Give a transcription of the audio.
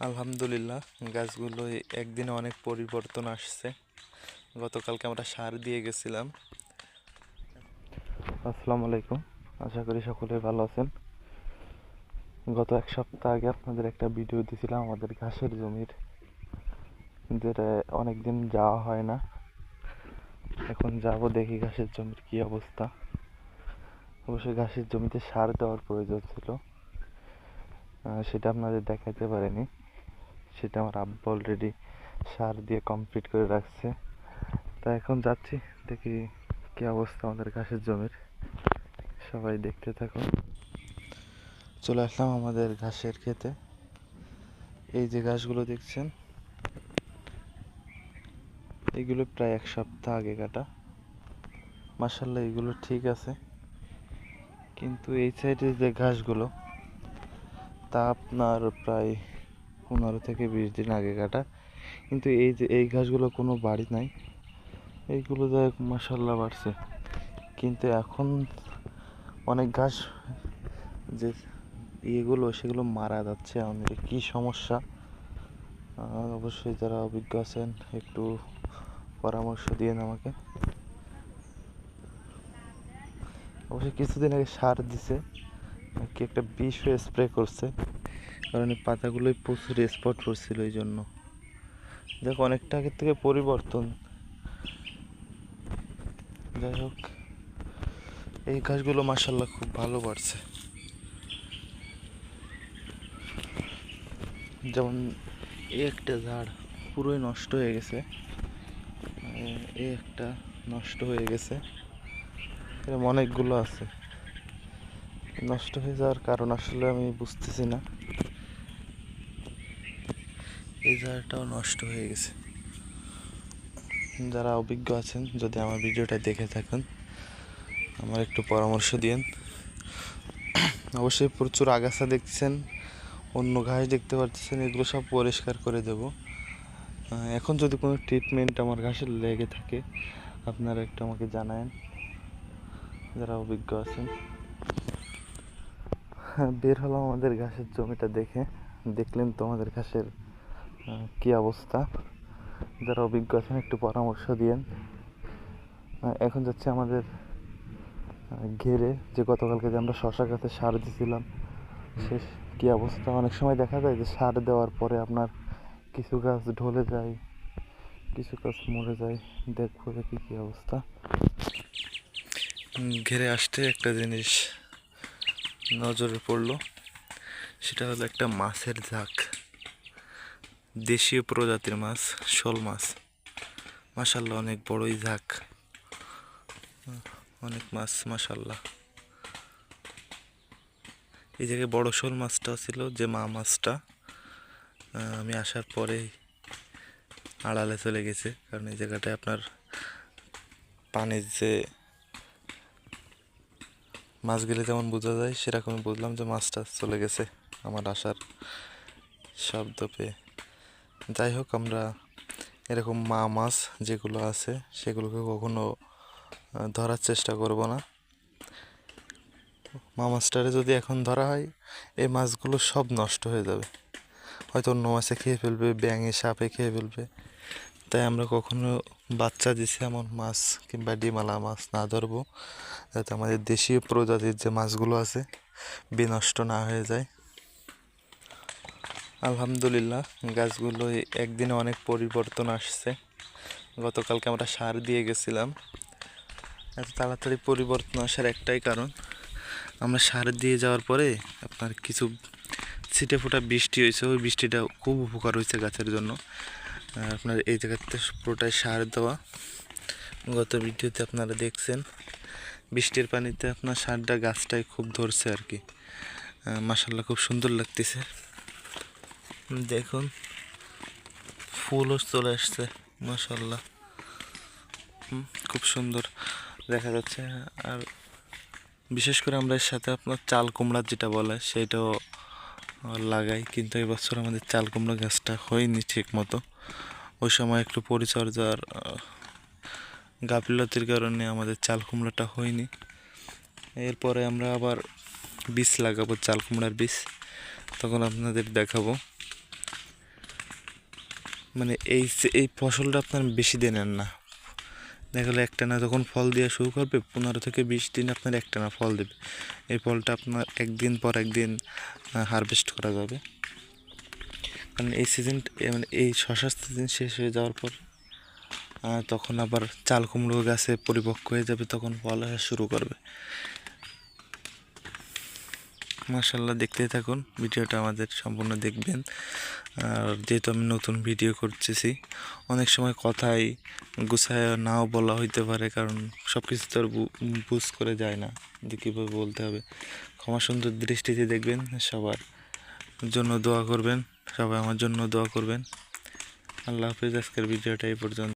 আলহামদুলিল্লাহ, গাছগুলো একদিনে অনেক পরিবর্তন আসছে। গতকালকে আমরা সার দিয়ে গেছিলাম। আসসালামু আলাইকুম, আশা করি সকলে ভালো আছেন। গত এক সপ্তাহ আগে আপনাদের একটা ভিডিও দিয়েছিলাম আমাদের ঘাসের জমির, যেটা অনেকদিন যাওয়া হয় না। এখন যাব দেখি ঘাসের জমির কি অবস্থা। অবশ্যই ঘাসের জমিতে সার দেওয়ার প্রয়োজন ছিল। সেটা আপনাদের দেখাতে পারিনি। সেটা আমার আব্বা অলরেডি সার দিয়ে কমপ্লিট করে রাখছে। তা এখন যাচ্ছি, দেখি কি অবস্থা আমাদের ঘাসের জমির। সবাই দেখতে থাকুন। চলে আসলাম আমাদের ঘাসের খেতে এই যে ঘাসগুলো দেখছেন, এগুলো প্রায় এক সপ্তাহ আগে কাটা। মাসাল্লাহ এগুলো ঠিক আছে। কিন্তু এই সাইডের যে ঘাসগুলো, তা আপনার প্রায় পনেরো থেকে বিশ দিন আগে কাটা। কিন্তু এই যে, এই ঘাসগুলো কোনো বাড়ি নাই। এইগুলো যাই মাসাল্লাহ বাড়ছে। কিন্তু এখন অনেক ঘাস যে ইয়েগুলো, সেগুলো মারা যাচ্ছে। আমাদের কী সমস্যা? অবশ্যই যারা অভিজ্ঞ আছেন, একটু পরামর্শ দিন আমাকে। অবশ্যই কিছুদিন আগে সার দিছে। কি একটা বিষ স্প্রে করছে। কারণ এই পাতাগুলোই প্রচুর স্পট পড়ছিল এই জন্য দেখো, অনেকটা আগের থেকে পরিবর্তন। যাই হোক, এই গাছগুলো মাসাল্লাহ খুব ভালো বাড়ছে। যেমন, এই একটা ঝাড় পুরোই নষ্ট হয়ে গেছে। এই একটা নষ্ট হয়ে গেছে। এরকম অনেকগুলো আছে। নষ্ট হয়ে যাওয়ার কারণ আসলে আমি বুঝতেছি না। এই ঝাড়টাও নষ্ট হয়ে গেছে। যারা অভিজ্ঞ আছেন যদি আমার ভিডিওটা দেখে থাকেন আমার একটু পরামর্শ দিন অবশ্যই প্রচুর আগাছা দেখছেন অন্য ঘাস দেখতে পাচ্ছেন এগুলো সব পরিষ্কার করে দেব। এখন যদি কোনো ট্রিটমেন্ট আমার ঘাসে লেগে থাকে আপনারা একটু আমাকে জানায়েন যারা অভিজ্ঞ আছেন। হ্যাঁ, বের হলাম আমাদের ঘাসের জমিটা দেখে দেখলেন তো আমাদের ঘাসের কি অবস্থা? যারা অভিজ্ঞ আছেন, একটু পরামর্শ দিয়েন। এখন যাচ্ছে আমাদের ঘেরে, যে গতকালকে যে আমরা শশা গাছে সার দিছিলাম, সে কি অবস্থা? অনেক সময় দেখা যায় যে সার দেওয়ার পরে আপনার কিছু গাছ ঢলে যায়, কিছু গাছ মরে যায়। দেখব দেখি কি অবস্থা। ঘেরে আসতে একটা জিনিস নজরে পড়ল, সেটা হলো একটা মাছের ঝাঁক। দেশীয় প্রজাতির মাছ, শোল মাছ। মাসাল্লাহ অনেক বড়ই ঝাঁক। অনেক মাছ মাসাল্লাহ এই জায়গায় বড় শোল মাছটা ছিল, যে মা মাছটা। আমি আসার পরে আড়ালে চলে গেছে, কারণ এই জায়গাটায় আপনার পানির যে মাছ গেলে যেমন বোঝা যায়, সেরকমই বুঝলাম যে মাছটা চলে গেছে। আমার আসার শব্দ পেয়ে। যাই হোক, আমরা এরকম মা মাছ যেগুলো আছে, সেগুলোকে কখনো ধরার চেষ্টা করব না। মা মাছটারে যদি এখন ধরা হয়, এই মাছগুলো সব নষ্ট হয়ে যাবে। হয়তো অন্য মাছে খেয়ে ফেলবে, ব্যাঙে, সাপে খেয়ে ফেলবে। তাই আমরা কখনো বাচ্চা দিছে এমন মাছ কিংবা ডিমালা মাছ না ধরবো। যাতে আমাদের দেশীয় প্রজাতির যে মাছগুলো আছে, বিনষ্ট না হয়ে যায়। আলহামদুলিল্লাহ গাছগুলো একদিনে অনেক পরিবর্তন আসছে। গতকালকে আমরা সার দিয়ে গেছিলাম। এত তাড়াতাড়ি পরিবর্তন আসার একটাই কারণ, আমরা সার দিয়ে যাওয়ার পরে আপনার কিছু ছিটে ফোটা বৃষ্টি হয়েছে, ওই বৃষ্টিটা খুব উপকার হয়েছে গাছের জন্য। আপনার এই জায়গাতে পুরোটাই সার দেওয়া। গত ভিডিওতে আপনারা দেখছেন, বৃষ্টির পানিতে আপনার সারটা গাছটাই খুব ধরছে আর কি। মাসাল্লাহ খুব সুন্দর লাগতেছে। দেখুন। ফুলও চলে আসছে মাসাল্লাহ খুব সুন্দর দেখা যাচ্ছে। আর বিশেষ করে আমরা এর সাথে আপনার চাল কুমড়া যেটা বলে, সেটাও লাগাই। কিন্তু এবছর আমাদের চাল কুমড়া গাছটা হয়নি ঠিক মতো ওই সময় একটু পরিচর্যার গাফিলতির কারণে আমাদের চাল কুমড়াটা হয়নি। এরপরে আমরা আবার বীজ লাগাবো, চাল কুমড়ার বীজ। তখন আপনাদের দেখাবো। মানে এই এই ফসলটা আপনার বেশি দিনের না। দেখা গেলো একটানা যখন ফল দেওয়া শুরু করবে, পনেরো থেকে বিশ দিন আপনার একটানা ফল দেবে। এই ফলটা আপনার একদিন পর একদিন হারভেস্ট করা যাবে। কারণ এই সিজন মানে এই শশার সিজন শেষ হয়ে যাওয়ার পর তখন আবার চাল কুমড়ো গাছে পরিপক্ক হয়ে যাবে, তখন ফল আসা শুরু করবে। মাশাল্লাহ দেখতেই থাকুন, ভিডিওটা আমাদের সম্পূর্ণ দেখবেন। আর যেহেতু আমি নতুন ভিডিও করতেছি, অনেক সময় কথাই গুছায় নাও বলা হইতে পারে, কারণ সব কিছু তো আর বুঝ করে যায় না, যে কীভাবে বলতে হবে। ক্ষমা সুন্দর দৃষ্টিতে দেখবেন, সবার জন্য দোয়া করবেন, সবাই আমার জন্য দোয়া করবেন। আল্লাহ হাফিজ, আজকের ভিডিওটা এই পর্যন্ত।